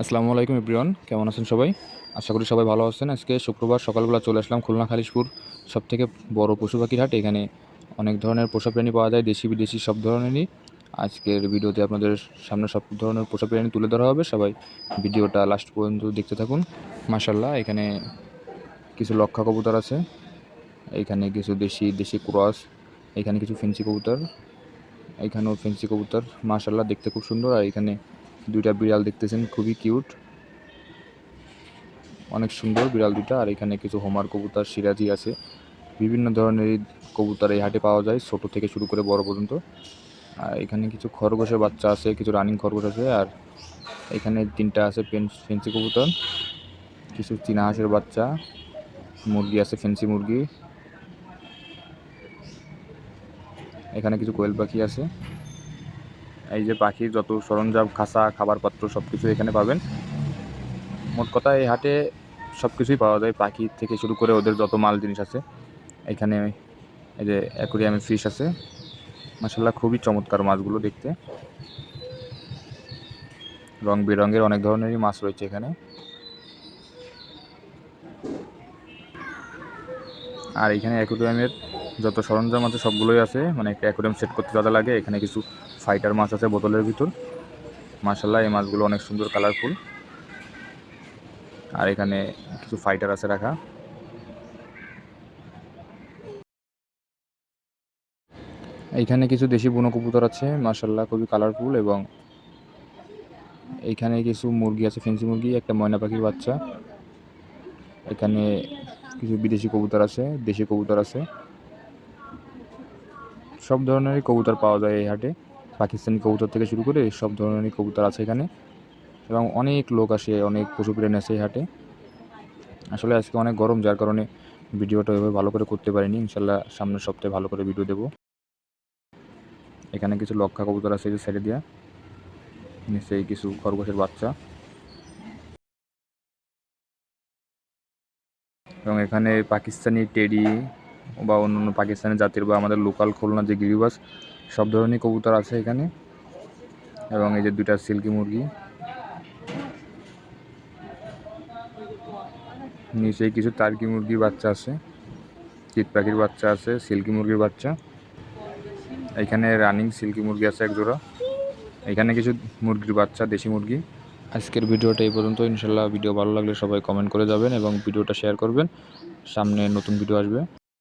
আসসালামু আলাইকুম ইব্রিয়ন কেমন আছেন সবাই? আশা করি সবাই ভালো আছেন। আজকে শুক্রবার, সকালবেলা চলে আসলাম খুলনা খালিশপুর সব থেকে বড় পশু পাখির হাট। এখানে অনেক ধরনের পোষা প্রাণী পাওয়া যায়, দেশি, বিদেশি, সব ধরনেরই। আজকের ভিডিওতে আপনাদের সামনে সব ধরনের পোষা প্রাণী তুলে ধরা হবে। সবাই ভিডিওটা লাস্ট পর্যন্ত দেখতে থাকুন। মাসাল্লাহ এখানে কিছু লক্ষা কবুতর আছে। এখানে কিছু দেশি দেশি ক্রস, এখানে কিছু ফেন্সি কবুতর, এখানেও ফেন্সি কবুতর। মাশাল্লাহ দেখতে খুব সুন্দর। আর এখানে দুইটা বিড়াল দেখতেছেন, খুবই কিউট। অনেক সুন্দর বিড়াল দুটা আর এখানে কিছু হোমার কবুতর, সিরাজি আছে। বিভিন্ন ধরনের কবুতর এই হাটে পাওয়া যায়, ছোট থেকে শুরু করে বড় পর্যন্ত। আর এখানে কিছু খরগোশের বাচ্চা আছে, কিছু রানিং খরগোশ আছে, আর এখানে তিনটা আছে ফেন্সি কবুতর। কিছু চীনা হাঁসের বাচ্চা, মুরগি আছে, ফেন্সি মুরগি। এখানে কিছু কোয়েল পাখি আছে। এই যে পাখির যত সরঞ্জাম, খাঁচা খাবার পাত্র সব কিছু এখানে পাবেন। মোট কথা এই হাটে সব কিছুই পাওয়া যায়, পাখি থেকে শুরু করে ওদের যত মাল জিনিস আছে। এখানে এই যে অ্যাকোরিয়ামে ফিশ আছে। মাসাল্লাহ খুবই চমৎকার মাছগুলো দেখতে। রং বেরঙের অনেক ধরনেরই মাছ রয়েছে এখানে। আর এখানে অ্যাকোরিয়ামের যত সরঞ্জাম আছে সবগুলোই আছে। মানে একটা অ্যাকোরিয়াম সেট করতে যা লাগে, এখানে কিছু ফাইটার মাছ আছে বোতলের ভিতর। মাসাল্লাহ এই মাছগুলো অনেক সুন্দর কালারফুল আর এখানে কিছু ফাইটার আছে রাখা। এইখানে কিছু দেশি বুনো কবুতর আছে মাসাল্লাহ খুবই কালারফুল এবং এইখানে কিছু মুরগি আছে, ফেন্সি মুরগি, একটা ময়না পাখির বাচ্চা। এখানে কিছু বিদেশি কবুতর আছে, দেশি কবুতর আছে। সব ধরনেরই কবুতর পাওয়া যায় এই হাটে। পাকিস্তানি কবুতর থেকে শুরু করে সব ধরনেরই কবুতর আছে এখানে। এবং অনেক লোক আসে, অনেক পশু প্রাণী এই হাটে। আসলে আজকে অনেক গরম, যার কারণে ভিডিওটা এভাবে ভালো করে করতে পারিনি। ইনশাল্লাহ সামনের সপ্তাহে ভালো করে ভিডিও দেবো। এখানে কিছু লক্ষা কবুতর আছে যে ছেড়ে দেওয়া নিশ্চয়ই কিছু খরগোশের বাচ্চা। এবং এখানে পাকিস্তানি টেডি বা অন্য অন্য পাকিস্তানি জাতির বা আমাদের লোকাল খুলনা যে গিরিবাস সব ধরনের কবুতর আছে এখানে। এবং এই যে দুইটা সিল্কি মুরগি। নিচে কিছু টার্কি মুরগির বাচ্চা আছে। চিত পাখির বাচ্চা আছে, সিল্কি মুরগির বাচ্চা। এখানে রানিং সিল্কি মুরগি আছে এক জোড়া। এখানে কিছু মুরগির বাচ্চা, দেশি মুরগি। আজকের ভিডিওটা এই পর্যন্ত। ইনশাল্লাহ ভিডিও ভালো লাগলে সবাই কমেন্ট করে যাবেন এবং ভিডিওটা শেয়ার করবেন। সামনে নতুন ভিডিও আসবে।